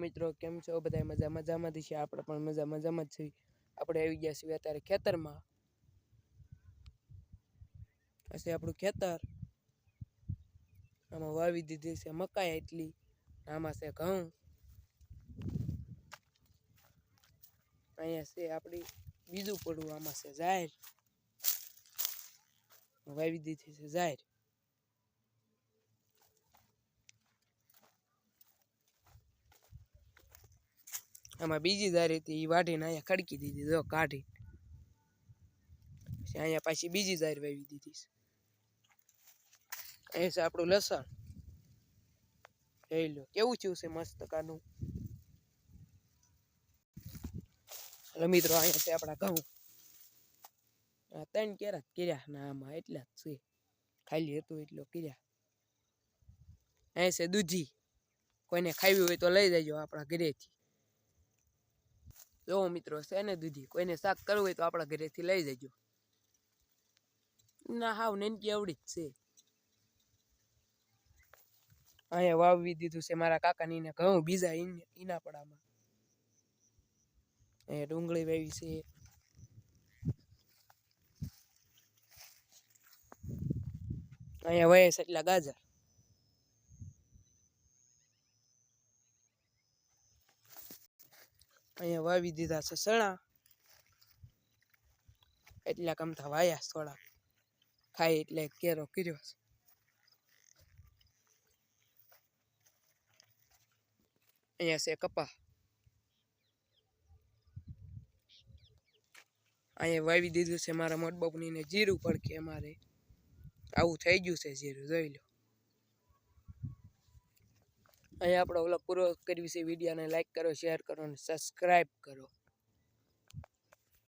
મિત્રો, કેમ છો? બધા મજા મજામાંથી છે? આપણે પણ મજા, મજામાં જ છીએ. આપણે આવી ગયા છીએ અત્યારે ખેતરમાં. હશે આપણું ખેતર. આમાં વાવી દીધી છે મકાઈ એટલી આમાં છે ઘઉં. અહીંયા છે આપણી બીજું પડવું, આમાં છે જાહેર. વાવી દીધી છે જાહેર. આમાં બીજી દારી હતી એ વાઢીને અહીંયા ખડકી દીધી, જો કાઢી. પછી અહીંયા પાછી બીજી દારી વાવી દીધી છે. અહીંયા છે આપણું લસણ. જોઈ લો, કેવું થયું છે મસ્ત કાનું. મિત્રો, અહીંયા છે આપણા ઘઉં. આ ત્રણ કેરા કર્યા, ના આમાં એટલા જ છે. ખાલી હતું એટલો કર્યા. અહીં છે દૂધી. કોઈને ખાવી હોય તો લઈ જજો આપણા ઘરેથી. જો મિત્રો છે ને દૂધી? કોઈને શાક કરવું હોય તો આપણા ઘરેથી લઈ જજો. ના, હાવ નેનકી આવડી જ છે. અહીંયા વાવવી દીધું છે મારા કાકાની ને ઘઉં બીજા ઈના પડામાં અહીંયા ડુંગળી વાવી છે. અહીંયા વયસ એટલા ગાજર. અહીંયા વાવી દીધા છે સણા એટલા કમતા વાયા થોડા ખાઈ એટલે કેરો કર્યો છે. અહીંયા છે કપા અહીંયા વાવી દીધું છે મારા મોટબાપની ને જીરું પડકે અમારે. આવું થઈ ગયું છે જીરું, જોઈ લો. અહીંયા આપણો ઓલો પૂરો કરવી છે. વિડીયોને લાઈક કરો શેર કરો અને સબસ્ક્રાઈબ કરો.